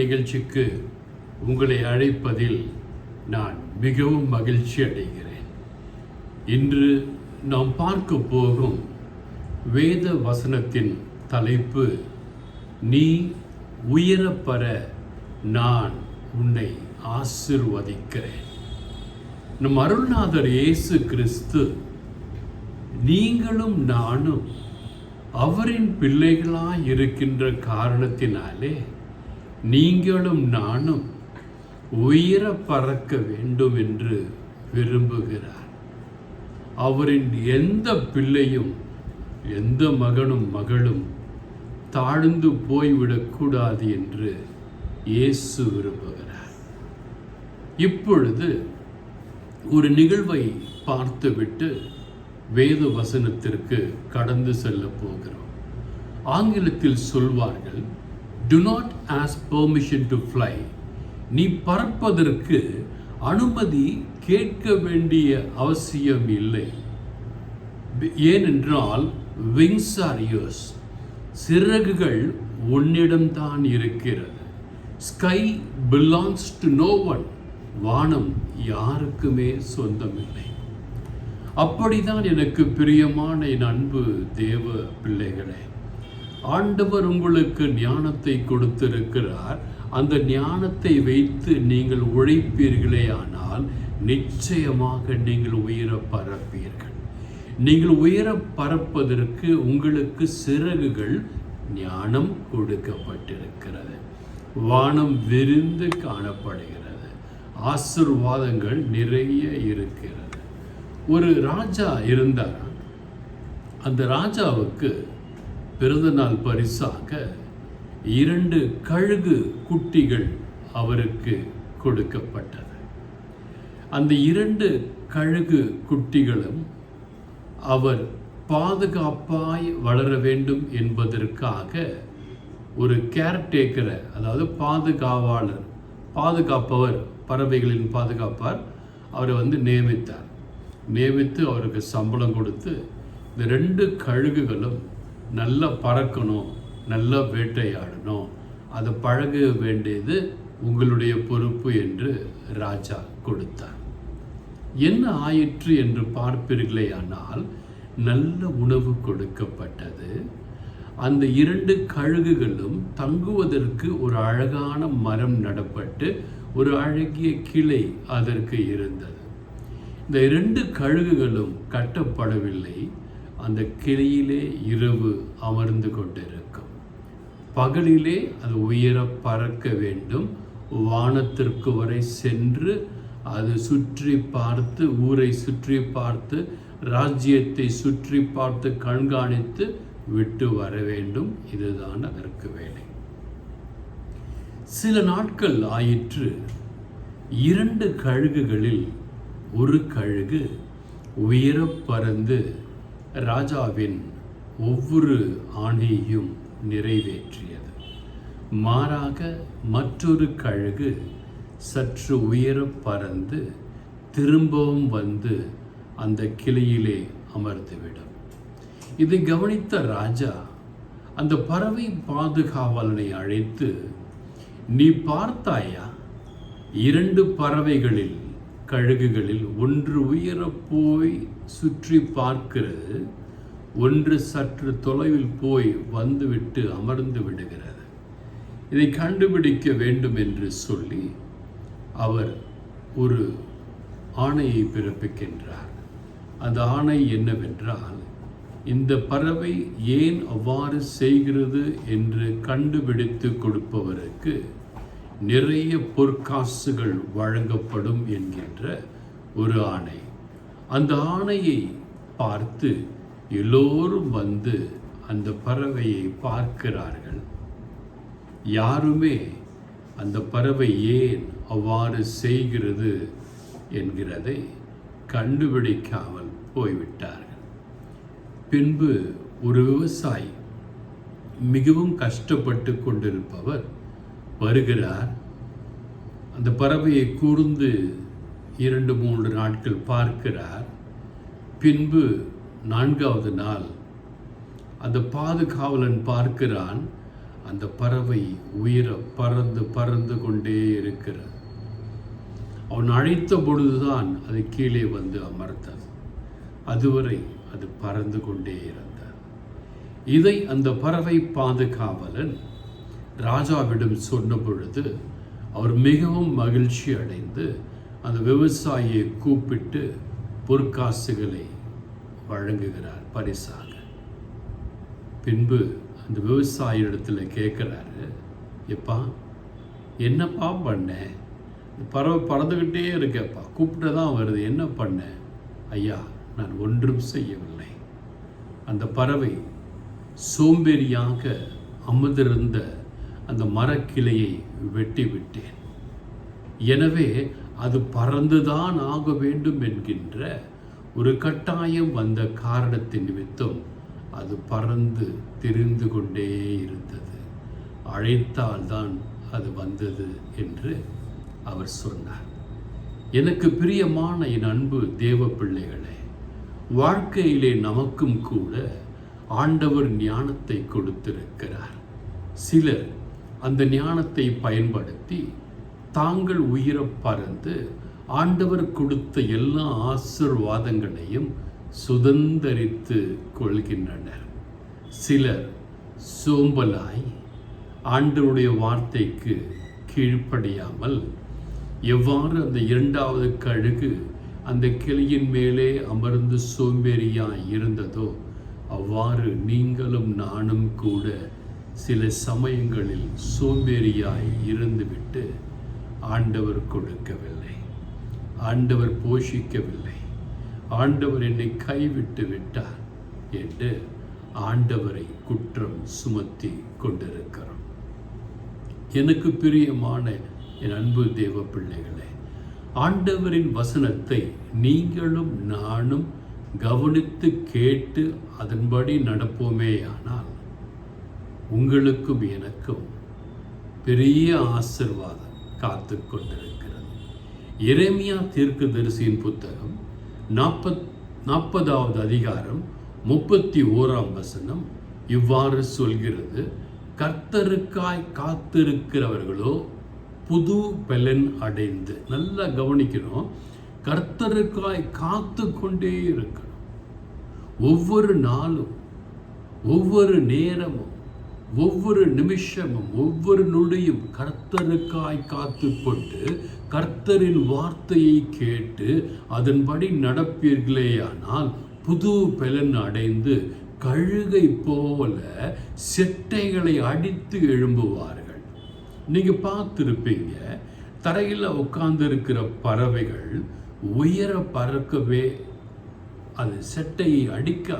நிகழ்ச்சிக்கு உங்களை அழைப்பதில் நான் மிகவும் மகிழ்ச்சி அடைகிறேன். இன்று நாம் பார்க்க போகும் வேத வசனத்தின் தலைப்பு நீ உயரப்பெற நான் உன்னை ஆசிர்வதிக்கிறேன். நம் அருள்நாதர் இயேசு கிறிஸ்து நீங்களும் நானும் அவரின் பிள்ளைகளாய் இருக்கின்ற காரணத்தினாலே நீங்களும் நானும் உயர பறக்க வேண்டும் என்று விரும்புகிறார். அவரின் எந்த பிள்ளையும் எந்த மகனும் மகளும் தாழ்ந்து போய்விடக்கூடாது என்று இயேசு விரும்புகிறார். இப்பொழுது ஒரு நிகழ்வை பார்த்துவிட்டு வேத வசனத்திற்கு கடந்து செல்ல போகிறோம். ஆங்கிலத்தில் சொல்வார்கள் do not ask permission to fly நீ பறப்பதற்கு அனுமதி கேட்க வேண்டிய அவசியம் இல்லை. ஏனென்றால் விங்ஸ் ஆர் யோர்ஸ் சிறகுகள் உன்னிடம்தான் இருக்கிறது. Sky belongs to no one வானம் யாருக்குமே சொந்தமில்லை. அப்படிதான் எனக்கு பிரியமான என் அன்பு தேவ பிள்ளைகளே. ஆண்டவர் உங்களுக்கு ஞானத்தை கொடுத்திருக்கிறார். அந்த ஞானத்தை வைத்து நீங்கள் உழைப்பீர்களே ஆனால் நிச்சயமாக நீங்கள் உயர பரப்பீர்கள். நீங்கள் உயர பரப்பதற்கு உங்களுக்கு சிறகுகள் ஞானம் கொடுக்கப்பட்டிருக்கிறது. வானம் விரிந்து காணப்படுகிறது. ஆசிர்வாதங்கள் நிறைய இருக்கிறது. ஒரு ராஜா இருந்தார் அந்த ராஜாவுக்கு பிறந்தநாள் பரிசாக இரண்டு கழுகு குட்டிகள் அவருக்கு கொடுக்கப்பட்டது. அந்த இரண்டு கழுகு குட்டிகளும் அவர் பாதுகாப்பாய் வளர வேண்டும் என்பதற்காக ஒரு கேர்டேக்கரை அதாவது பாதுகாவலர் பாதுகாப்பவர் பறவைகளின் பாதுகாப்பார் அவரை வந்து நியமித்தார். நியமித்து அவருக்கு சம்பளம் கொடுத்து இந்த ரெண்டு கழுகுகளும் நல்லா பறக்கணும் நல்லா வேட்டையாடணும். அதை பழக வேண்டியது உங்களுடைய பொறுப்பு என்று ராஜா கொடுத்தார். என்ன ஆயிற்று என்று பார்ப்பீர்களே ஆனால் நல்ல உணவு கொடுக்கப்பட்டது. அந்த இரண்டு கழுகுகளும் தங்குவதற்கு ஒரு அழகான மரம் நடப்பட்டு ஒரு அழகிய கிளை அதற்கு இருந்தது. இந்த இரண்டு கழுகுகளும் கட்டப்படவில்லை. அந்த கிளியிலே இரவு அமர்ந்து கொண்டிருக்கும். பகலிலே அது உயர பறக்க வேண்டும். வானத்திற்கு வரை சென்று அது சுற்றி பார்த்து ஊரை சுற்றி பார்த்து ராஜ்யத்தை சுற்றி பார்த்து கண்காணித்து விட்டு வர வேண்டும். இதுதான் அதற்கு வேலை. சில நாட்கள் ஆயிற்று. இரண்டு கழுகுகளில் ஒரு கழுகு உயர பறந்து ராஜாவின் ஒவ்வொரு ஆணையையும் நிறைவேற்றியது. மாறாக மற்றொரு கழுகு சற்று உயர பறந்து திரும்பவும் வந்து அந்த கிளையிலே அமர்ந்துவிடும். இதை கவனித்த ராஜா அந்த பறவை பாதுகாவலனை அழைத்து நீ பார்த்தாயா? இரண்டு பறவைகளில் கழுகுகளில் ஒன்று உயர போய் சுற்றி பார்க்கிறது ஒன்று சற்று தொலைவில் போய் வந்துவிட்டு அமர்ந்து விடுகிறது. இதை கண்டுபிடிக்க வேண்டும் என்று சொல்லி அவர் ஒரு ஆணையை பிறப்பிக்கின்றார். அந்த ஆணை என்னவென்றால் இந்த பறவை ஏன் அவ்வாறு செய்கிறது என்று கண்டுபிடித்து கொடுப்பவருக்கு நிறைய பொற்காசுகள் வழங்கப்படும் என்கின்ற ஒரு ஆணை. அந்த ஆணையை பார்த்து எல்லோரும் வந்து அந்த பறவையை பார்க்கிறார்கள். யாருமே அந்த பறவை ஏன் அவ்வாறு செய்கிறது என்கிறதை கண்டுபிடிக்காமல் போய்விட்டார்கள். பின்பு ஒரு விவசாயி மிகவும் கஷ்டப்பட்டு கொண்டிருப்பவர் வருகிறார் அந்த பறவையை கூர்ந்து இரண்டு மூன்று நாட்கள் பார்க்கிறார். பின்பு நான்காவது நாள் அந்த பாதுகாவலன் பார்க்கிறான். அந்த பறவை உயிர பறந்து பறந்து கொண்டே இருக்கிறது. அவன் அழைத்த பொழுதுதான் அது கீழே வந்து அமர்ந்தது. அதுவரை அது பறந்து கொண்டே இருந்தது. இதை அந்த பறவை பாதுகாவலன் ராஜாவிடம் சொன்ன பொழுது அவர் மிகவும் மகிழ்ச்சி அடைந்து அந்த விவசாயியை கூப்பிட்டு பொற்காசுகளை வழங்குகிறார் பரிசாக. பின்பு அந்த விவசாய இடத்துல கேட்குறாரு எப்பா என்னப்பா பண்ண? இந்த பறவை பறந்துக்கிட்டே இருக்கேப்பா கூப்பிட்டு தான் வருது என்ன பண்ணேன் ஐயா நான் ஒன்றும் செய்யவில்லை. அந்த பறவை சோம்பேறியாக அமர்ந்திருந்த அந்த மரக்கிளையை வெட்டி விட்டேன் எனவே அது பறந்துதான் ஆக வேண்டும் என்கின்ற ஒரு கட்டாயம் வந்த காரணத்தின் நிமித்தம் அது பறந்து திரிந்து கொண்டே இருந்தது. அழைத்தால்தான் அது வந்தது என்று அவர் சொன்னார். எனக்கு பிரியமான என் அன்பு தேவ பிள்ளைகளே வாழ்க்கையிலே நமக்கும் கூட ஆண்டவர் ஞானத்தை கொடுத்திருக்கிறார். சிலர் அந்த ஞானத்தை பயன்படுத்தி தாங்கள் உயிரை பறந்து ஆண்டவர் கொடுத்த எல்லா ஆசிர்வாதங்களையும் சுதந்தரித்து கொள்கின்றனர். சிலர் சோம்பலாய் ஆண்டவருடைய வார்த்தைக்கு கீழ்ப்படியாமல் எவ்வாறு அந்த இரண்டாவது கழுகு அந்த கிளியின் மேலே அமர்ந்து சோம்பேறியாய் இருந்ததோ அவ்வாறு நீங்களும் நானும் கூட சில சமயங்களில் சோம்பேறியாய் இருந்துவிட்டு ஆண்டவர் கொடுக்கவில்லை. ஆண்டவர் போஷிக்கவில்லை. ஆண்டவர் என்னை கைவிட்டு விட்டார் என்று ஆண்டவரை குற்றம் சுமத்தி கொண்டிருக்கிறோம். எனக்கு பிரியமான என் அன்பு தேவ பிள்ளைகளே ஆண்டவரின் வசனத்தை நீங்களும் நானும் கவனித்து கேட்டு அதன்படி நடப்போமேயானால் உங்களுக்கும் எனக்கும் பெரிய ஆசிர்வாதம் காத்து கொண்டிருக்கிறது. எரேமியா தீர்க்கதரிசியின் புத்தகம் நாற்பத் நாற்பதாவது அதிகாரம் முப்பத்தி ஓராம் வசனம் இவ்வாறு சொல்கிறது கர்த்தருக்காய் காத்திருக்கிறவர்களோ புது பலன் அடைந்து நல்லா கவனிக்கணும். கர்த்தருக்காய் காத்து கொண்டே இருக்கணும். ஒவ்வொரு நாளும் ஒவ்வொரு நேரமும் ஒவ்வொரு நிமிஷமும் ஒவ்வொரு நொடியும் கர்த்தருக்காய் காத்து கொண்டு கர்த்தரின் வார்த்தையை கேட்டு அதன்படி நடப்பீர்களேயானால் புது பலன் அடைந்து கழுகை போல செட்டைகளை அடித்து எழும்புவார்கள். நீங்கள் பார்த்துருப்பீங்க தரையில் உட்கார்ந்துருக்கிற பறவைகள் உயர பறக்கவே அது செட்டையை அடிக்க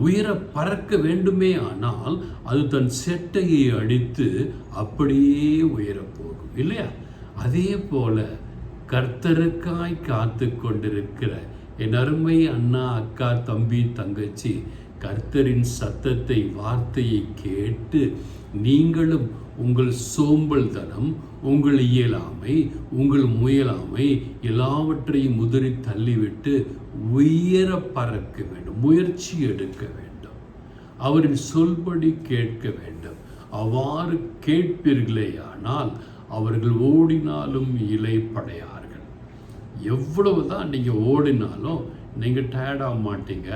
உயர பறக்க வேண்டுமே ஆனால் அது தன் செட்டையை அடித்து அப்படியே உயரப் போகும் இல்லையா? அதே போல கர்த்தருக்காய் காத்து கொண்டிருக்கிற என் அருமை அண்ணா அக்கா தம்பி தங்கச்சி கர்த்தரின் சத்தத்தை வார்த்தையை கேட்டு நீங்களும் உங்கள் சோம்பல் தனம் உங்கள் இயலாமை உங்கள் முயலாமை எல்லாவற்றையும் உதறி தள்ளிவிட்டு உயர பறக்க வேண்டும் முயற்சி எடுக்க வேண்டும். அவரின் சொல்படி கேட்க வேண்டும். அவ்வாறு கேட்பீர்களேயானால் அவர்கள் ஓடினாலும் இலைப்படையார்கள் எவ்வளவு தான் நீங்கள் ஓடினாலும் நீங்கள் டயர்டாக மாட்டீங்க.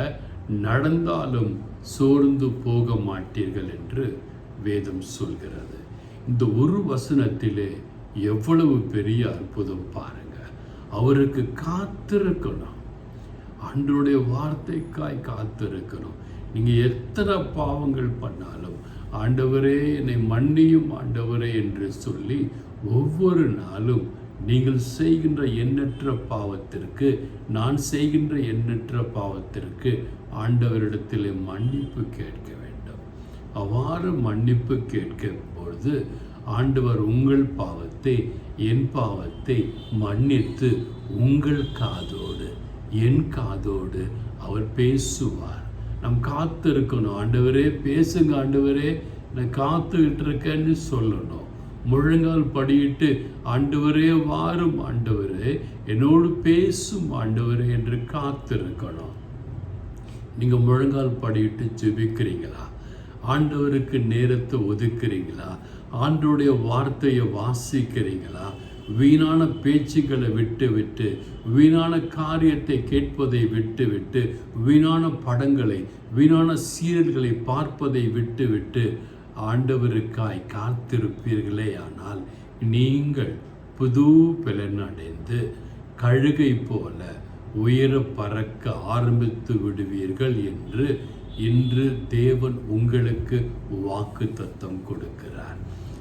நடந்தாலும் சோர்ந்து போக மாட்டீர்கள் என்று வேதம் சொல்கிறது. இந்த ஒரு வசனத்திலே எவ்வளவு பெரிய அற்புதம் பாருங்க. அவருக்கு காத்திருக்கணும். அன்றைய வார்த்தைக்காய் காத்திருக்கணும். நீங்கள் எத்தனை பாவங்கள் பண்ணாலும் ஆண்டவரே என்னை மன்னியும் ஆண்டவரே என்று சொல்லி ஒவ்வொரு நாளும் நீங்கள் செய்கின்ற எண்ணற்ற பாவத்திற்கு நான் செய்கின்ற எண்ணற்ற பாவத்திற்கு ஆண்டவரிடத்தில் மன்னிப்பு கேட்க வேண்டும். அவ்வாறு மன்னிப்பு கேட்கும் பொழுது ஆண்டவர் உங்கள் பாவத்தை என் பாவத்தை மன்னித்து உங்கள் காதோடு என் காதோடு அவர் பேசுவார். நம் காத்து இருக்கணும். ஆண்டவரே பேசுங்க ஆண்டவரே. நான் காத்துக்கிட்டு இருக்கேன்னு சொல்லணும். முழங்கால் படியிட்டு ஆண்டவரே வாரும் ஆண்டவரே என்னோடு பேசும் ஆண்டவரே என்று காத்திருக்கணும். நீங்கள் முழங்கால் படியிட்டு ஜெபிக்கிறீங்களா? ஆண்டவருக்கு நேரத்தை ஒதுக்குறீங்களா? ஆண்டோடைய வார்த்தையை வாசிக்கிறீங்களா? வீணான பேச்சுக்களை விட்டு விட்டு வீணான காரியத்தை கேட்பதை விட்டு விட்டு வீணான படங்களை வீணான சீரியல்களை பார்ப்பதை விட்டு விட்டு ஆண்டவருக்காய் காத்திருப்பீர்களே ஆனால் நீங்கள் புது பலன் அடைந்து கழுகை போல உயர பறக்க ஆரம்பித்து விடுவீர்கள் என்று இன்று தேவன் உங்களுக்கு வாக்கு தத்தம் கொடுக்கிறார்.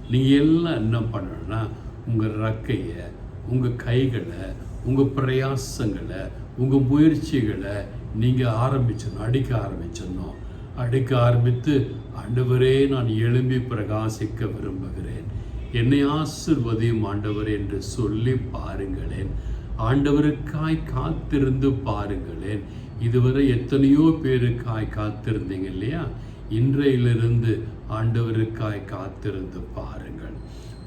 நீங்கள் எல்லாம் என்ன பண்ணணும்னா உங்கள் ரக்கையை உங்கள் கைகளை உங்கள் பிரயாசங்களை உங்கள் முயற்சிகளை நீங்கள் ஆரம்பிச்சிடணும் அடிக்க ஆரம்பிச்சிடணும் அடிக்க ஆரம்பித்து ஆண்டவரே நான் எழும்பி பிரகாசிக்க விரும்புகிறேன். என்னை ஆசிர்வதியும் ஆண்டவர் என்று சொல்லி பாருங்களேன். ஆண்டவருக்காய் காத்திருந்து பாருங்களேன். இதுவரை எத்தனையோ பேருக்காய் காத்திருந்தீங்க இல்லையா? இன்றையிலிருந்து ஆண்டவருக்காய் காத்திருந்து பாருங்கள்.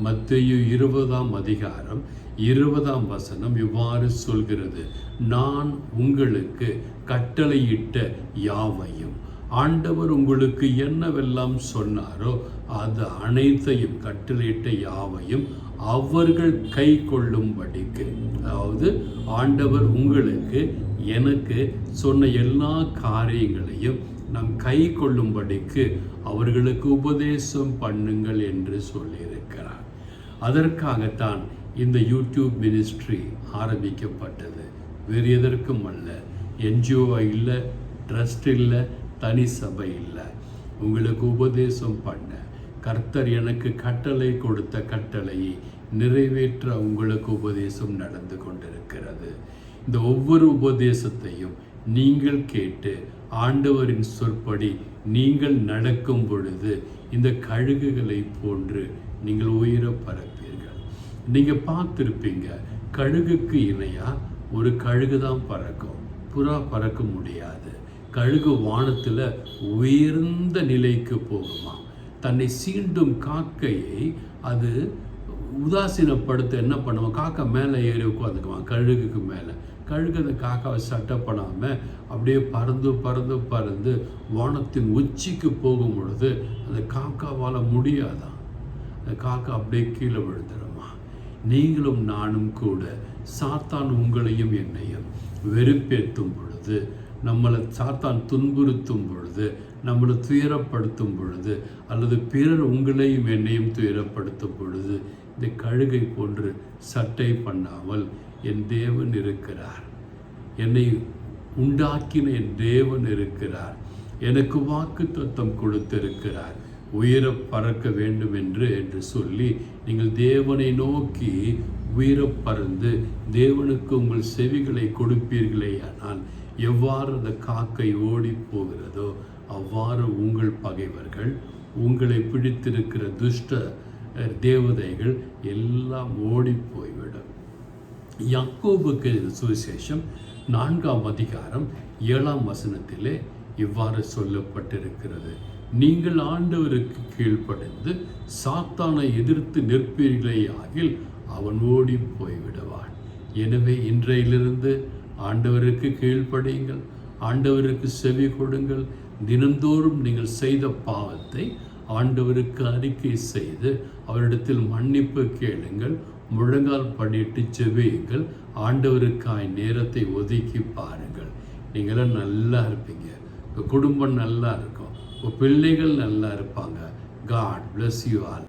மத்திய இருபதாம் அதிகாரம் இருபதாம் வசனம் இவ்வாறு சொல்கிறது. நான் உங்களுக்கு கட்டளையிட்ட யாவையும் ஆண்டவர் உங்களுக்கு என்னவெல்லாம் சொன்னாரோ அது அனைத்தையும் கட்டளையிட்ட யாவையும் அவர்கள் கை கொள்ளும்படிக்கு. அதாவது ஆண்டவர் உங்களுக்கு எனக்கு சொன்ன எல்லா காரியங்களையும் நம் கை கொள்ளும்படிக்கு அவர்களுக்கு உபதேசம் பண்ணுங்கள் என்று சொல்லியிருக்கிறார். அதற்காகத்தான் இந்த யூடியூப் மினிஸ்ட்ரி ஆரம்பிக்கப்பட்டது. வேறு எதற்கும் அல்ல. என்ஜிஓ இல்லை ட்ரஸ்ட் இல்லை தனி சபை இல்லை. உங்களுக்கு உபதேசம் பண்ண. கர்த்தர் எனக்கு கட்டளை கொடுத்த கட்டளையை நிறைவேற்ற உங்களுக்கு உபதேசம் நடந்து கொண்டிருக்கிறது. இந்த ஒவ்வொரு உபதேசத்தையும் நீங்கள் கேட்டு ஆண்டவரின் சொற்படி நீங்கள் நடக்கும் பொழுது இந்த கழுகுகளை போன்று நீங்கள் உயிர பறப்பீர்கள் நீங்கள் பார்த்துருப்பீங்க கழுகுக்கு இணையாக ஒரு கழுகு தான் பறக்கும். புறா பறக்க முடியாது. கழுகு வானத்தில் உயர்ந்த நிலைக்கு போகுமா. தன்னை சீண்டும் காக்கையை அது உதாசீனப்படுத்த என்ன பண்ணுவோம் காக்கா மேலே ஏறி உட்காந்துக்குவான் கழுகுக்கு மேலே. கழுகு அந்த காக்காவை சட்டை பண்ணாமல் அப்படியே பறந்து பறந்து பறந்து வானத்தின் உச்சிக்கு போகும் பொழுது அந்த காக்காவால் முடியாதான் அந்த காக்கா அப்படியே கீழே விழுந்துடுமா நீங்களும் நானும் கூட சாத்தான் உங்களையும் என்னையும் வெறுப்பேற்றும் பொழுது நம்மளை சாத்தான் துன்புறுத்தும் பொழுது நம்மளை துயரப்படுத்தும் பொழுது அல்லது பிறர் உங்களையும் என்னையும் துயரப்படுத்தும் பொழுது இந்த கழுகை போன்று சட்டை பண்ணாமல் என் தேவன் இருக்கிறார். என்னை உண்டாக்கின என் தேவன் இருக்கிறார். எனக்கு வாக்கு தத்துவம் கொடுத்திருக்கிறார். உயர பறக்க வேண்டும் என்று என்று சொல்லி நீங்கள் தேவனை நோக்கி உயிர பறந்து தேவனுக்கு உங்கள் செவிகளை கொடுப்பீர்களே ஆனால் எவ்வாறு அந்த காக்கை ஓடி போகிறதோ அவ்வாறு உங்கள் பகைவர்கள் உங்களை பிடித்திருக்கிற துஷ்ட தேவதைகள் எல்லாம் ஓடி போய்விடும். யாக்கோபுக்கு சுவிசேஷம் நான்காம் அதிகாரம் ஏழாம் வசனத்திலே இவ்வாறு சொல்லப்பட்டிருக்கிறது. நீங்கள் ஆண்டவருக்கு கீழ்ப்படைந்து சாத்தானை எதிர்த்து நிற்பீர்களே ஆகில் அவன் ஓடி போய்விடுவான். எனவே இன்றையிலிருந்து ஆண்டவருக்கு கீழ்ப்படையுங்கள் ஆண்டவருக்கு செவி கொடுங்கள். தினந்தோறும் நீங்கள் செய்த பாவத்தை ஆண்டவருக்கு அறிக்கை செய்து அவரிடத்தில் மன்னிப்பு கேளுங்கள். முழங்கால் பண்ணிட்டு செவியுங்கள் ஆண்டவருக்காய் நேரத்தை ஒதுக்கி பாருங்கள். நீங்களாம் நல்லா இருப்பீங்க. உங்கள் குடும்பம் நல்லா இருக்கும். உங்கள் பிள்ளைகள் நல்லா இருப்பாங்க. God bless you all